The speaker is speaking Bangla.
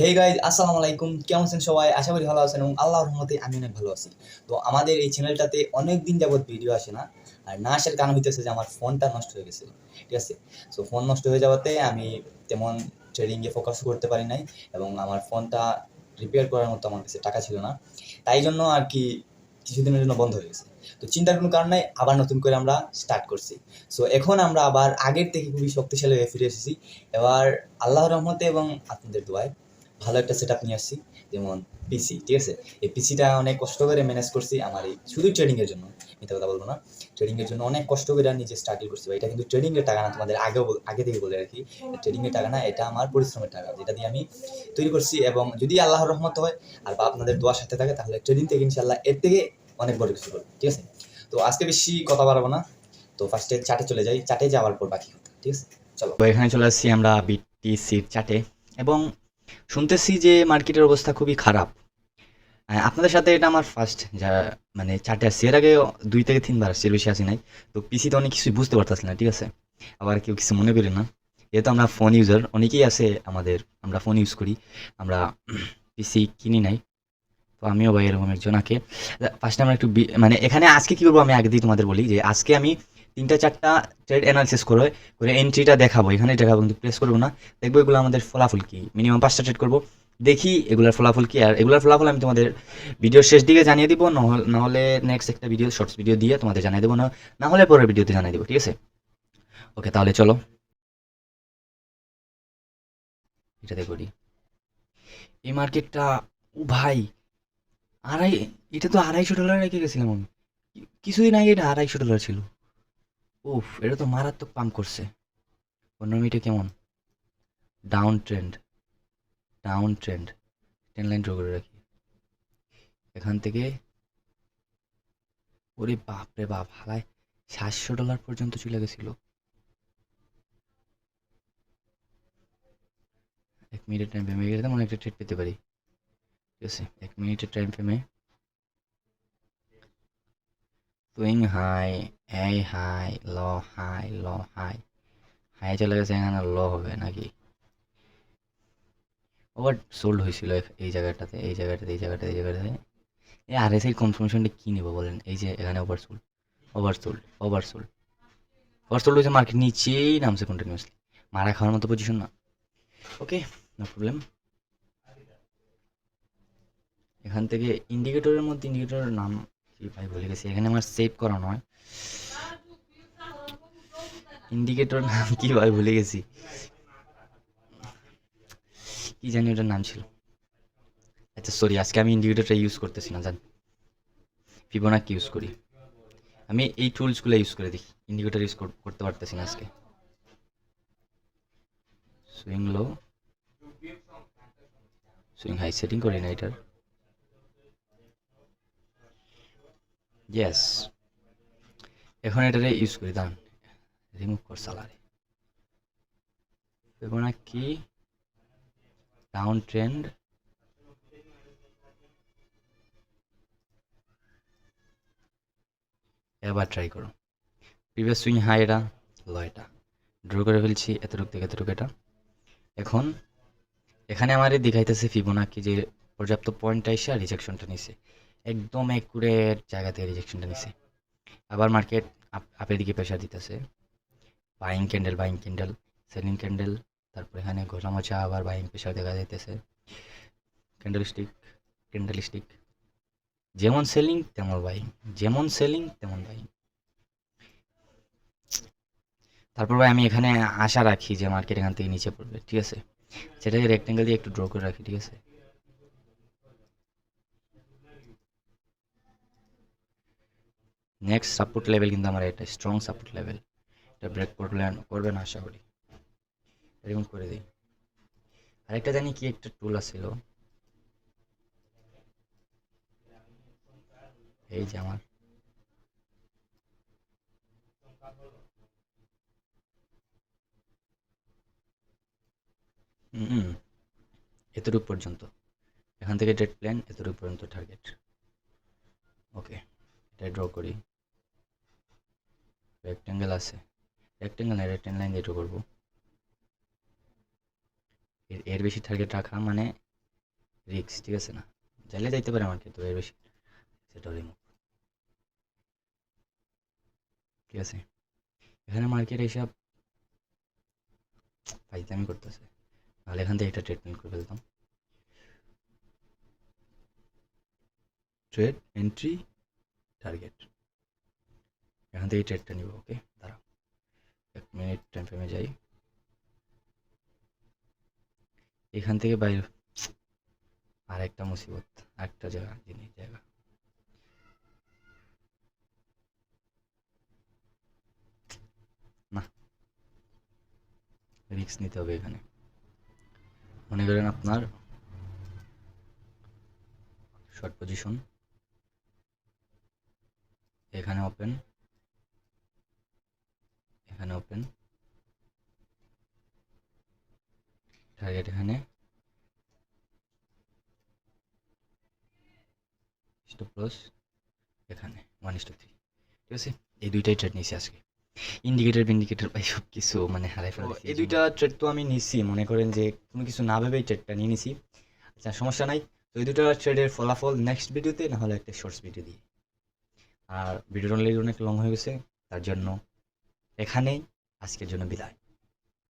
হে গাইজ আসসালামু আলাইকুম। কেমন আছেন সবাই? আশা করি ভালো আছেন এবং আল্লাহর রহমতে আমি অনেক ভালো আছি। তো আমাদের এই চ্যানেলটাতে অনেক দিন যাবত ভিডিও আসে না। আর না আসার কারণ হইতেছে যে আমার ফোনটা নষ্ট হয়ে গেছিল ঠিক আছে? সো ফোন নষ্ট হয়ে যাওয়াতে আমি তেমন ট্রেডিংয়ে ফোকাস করতে পারি নাই এবং আমার ফোনটা রিপেয়ার করার মতো আমার কাছে টাকা ছিল না। তাই জন্য আর কি কিছুদিনের জন্য বন্ধ হয়ে গেছে। তো চিন্তার কোনো কারণ নাই, আবার নতুন করে আমরা স্টার্ট করছি। সো এখন আমরা আবার আগের থেকে খুবই শক্তিশালী হয়ে ফিরে এসেছি। এবার আল্লাহর রহমতে এবং আপনাদের দোয়ায় ভালো একটা সেট নিয়ে আসছি, যেমন পিসি ঠিক আছে? এই পিসিটা অনেক কষ্ট করে ম্যানেজ করছি আমার এই শুধু ট্রেডিংয়ের জন্য, মিথ্যা কথা বলব না। ট্রেডিংয়ের জন্য অনেক কষ্ট করে নিজে স্ট্রাগল করছি এটা কিন্তু ট্রেডিংয়ের টাকা না, তোমাদের আগেও আগে থেকে বলে রাখি। ট্রেডিংয়ের টাকা না, এটা আমার পরিশ্রমের টাকা, যেটা দিয়ে আমি তৈরি করছি এবং যদি আল্লাহর রহমত হয় আর বা আপনাদের দোয়ার সাথে থাকে, তাহলে ট্রেডিং থেকে ইনশাল্লাহ এর থেকে অনেক বড় কিছু করব, ঠিক আছে? তো আজকে বেশি কথা বাড়াবো না। তো ফার্স্টে চাটে চলে যাই। চাটে যাওয়ার পর বাকি ঠিক আছে? চলো। এখানে চলে আসছি আমরা বিটিসির চাটে এবং শুনতেছি যে মার্কেটের অবস্থা খুবই খারাপ। আপনাদের সাথে এটা আমার ফার্স্ট যা মানে চারটে আসছি। এর আগে দুই থেকে তিনবার আসছি এর বেশি আসি নাই। তো পিসিতে অনেক কিছুই বুঝতে পারতেছি না, ঠিক আছে? আবার কেউ কিছু মনে করি না। যেহেতু আমরা ফোন ইউজার অনেকেই আছে আমাদের, আমরা ফোন ইউজ করি। আমরা পিসি কিনি নাই। তো আমিও ভাই এরকম একজন আগে ফার্স্ট আমরা একটু মানে এখানে আজকে কী করব আমি আগে দিয়ে তোমাদের বলি যে, আজকে আমি তিনটা, চারটা ট্রেড অ্যানালিসিস করে করে এন্ট্রিটা দেখাবো। এখানে দেখাবো, কিন্তু প্রেস করব না। দেখব এগুলো আমাদের ফলাফল কি। মিনিমাম পাঁচটা ট্রেড করব। দেখি এগুলোর ফলাফল কি। আর এগুলোর ফলাফল আমি তোমাদের ভিডিওর শেষ দিকে জানিয়ে দিব। নাহলে নেক্সট একটা ভিডিও শর্টস ভিডিও দিয়ে তোমাদের জানিয়ে দেবো। না হলে পরের ভিডিওতে জানিয়ে দেবো, ঠিক আছে? ওকে তাহলে চলো। এটাতে করি এই মার্কেটটা ও ভাই, আড়াই, এটা তো আড়াইশো ডলার রেখে গেছিলাম আমি। কিছুদিন আগে এটা আড়াইশো ডলার ছিল। উফ, এটা তো মারাত্মক পাম্প করছে। পনেরো কেমন? Down trend down trend ten line draw করে রাখি। এখান থেকে, ওরে বাপ রে বাপ, হালায় সাতশো ডলার পর্যন্ত চলে গেছিল। এক মিনিটের টাইম ফ্রেমে গেলে তেমন একটা ট্রেড পেতে পারি। ঠিক আছে, এক মিনিটের টাইম ফ্রেমে সুইং হাই এই high low high low high high চলে গেছে এখানে ল হবে নাকি? ওভার সোল্ড হয়েছিল এই জায়গাটাতে এই জায়গাটাতে এই জায়গাটাতে এই জায়গাটাতে এই আর এস এর কনফার্মেশনটা কী নেব বলেন এই যে এখানে over sold over sold over sold over sold হয়েছে মার্কেট নিচেই নামছে কন্টিনিউসলি মারা খাওয়ার মতো পজিশন না। ওকে নো প্রবলেম এখান থেকে ইন্ডিকেটরের মধ্যে ইন্ডিকেটরের নাম ভাই ভুলে গেছি। এখানে আমার সেভ করা নয় ইন্ডিকেটর নাম কি ভাই ভুলে গেছি। কি জানি ওটার নাম ছিল। আচ্ছা সরি আজকে আমি ইন্ডিকেটরটা ইউজ করতেছি না, জান। ফিবোনাকি ইউজ করি। আমি এই টুলসগুলো ইউজ করে দেখি। ইন্ডিকেটর ইউজ করতে পারতেছি না আজকে। Swing low swing high setting করি না এটার। ইয়েস এখন এটারে ইউজ করি দান রিমুভ কর সালারে কি? ডাউন ট্রেন্ড এবার ট্রাই করো। প্রিভিয়াস সুইং হাই এটা লো এটা। ড্র করে ফেলছি, এতটুক থেকে এতটুকু এটা। এখন, এখানে আমারে দেখাইতেছে ফিবোনাকি যে পর্যাপ্ত পয়েন্টটা এসে রিজেকশনটা নিছে। একদম একুরেট জায়গা থেকে রিজেকশনটা নিছে। আবার মার্কেট আপের দিকে প্রেশার দিতেছে। Buying candle buying candle selling candle তারপর এখানে ঘোষা মোছা আবার বাইং প্রেশার দেখা যাইতেছে। ক্যান্ডেল স্টিক ক্যান্ডেল স্টিক যেমন সেলিং তেমন বাইং যেমন সেলিং তেমন বাইং তারপর ভাই, আমি এখানে আশা রাখি যে মার্কেট এখান থেকে নিচে পড়বে, ঠিক আছে? সেটাকে রেক্টেঙ্গেল দিয়ে একটু ড্র করে রাখি, ঠিক আছে? নেক্সট সাপোর্ট লেভেল কিন্তু আমার এটা স্ট্রং সাপোর্ট লেভেল এটা ব্রেক করলে করবে না আশা করি। এরকম করে দিই। আরেকটা জানি কি একটা টুল আছিল। এই যে আমার। হুম এতটুকু পর্যন্ত। এখান থেকে ডেট প্ল্যান এতটুকু পর্যন্ত টার্গেট ওকে এটা ড্র করি। রেক্টেঙ্গেল আছে। রেক্টেঙ্গেল না রেক্টেঙ্গেল লাইন ড্র করব। এর এর বেশি টার্গেট রাখা মানে রিক্স ঠিক আছে না? চাইলে যাইতে পারে মার্কেট তো এর বেশি। সেটা রিমুভ ঠিক আছে? এখানে মার্কেট হিসাব ফাইতামি করতেছে। তাহলে এখান থেকে একটা ট্রিটমেন্ট করে ফেলতাম। ট্রেড এন্ট্রি টার্গেট এখান থেকে ট্রেডটা নিব ওকে দাঁড়াও। এক মিনিট টাইম ফ্রেমে যাই। এখান থেকে বাইরে আর একটা মুসিবত একটা জায়গা, জিনিস, জায়গা। না। রিস্ক নিতে হবে এখানে। মনে করেন আপনার শর্ট পজিশন এখানে ওপেন এখানে ওপেন টার্গেট এখানে। স্টপ লস এখানে ওয়ান স্টপ থ্রি ঠিক আছে? এই দুইটাই ট্রেড নিয়েছি আজকে। ইন্ডিকেটর ইন্ডিকেটর ভাই সব কিছু মানে হারাই ফেলা এই দুইটা ট্রেড তো আমি নিছি। মনে করেন যে কোনো কিছু না ভেবেই ট্রেডটা নিয়ে নিছি। আচ্ছা সমস্যা নাই। তো এই দুটো ট্রেডের ফলাফল নেক্সট ভিডিওতে না হলে একটা শর্টস ভিডিও দিয়ে। আর ভিডিওটা অনেক লং হয়ে গেছে তার জন্য এখানেই আজকের জন্য বিদায়।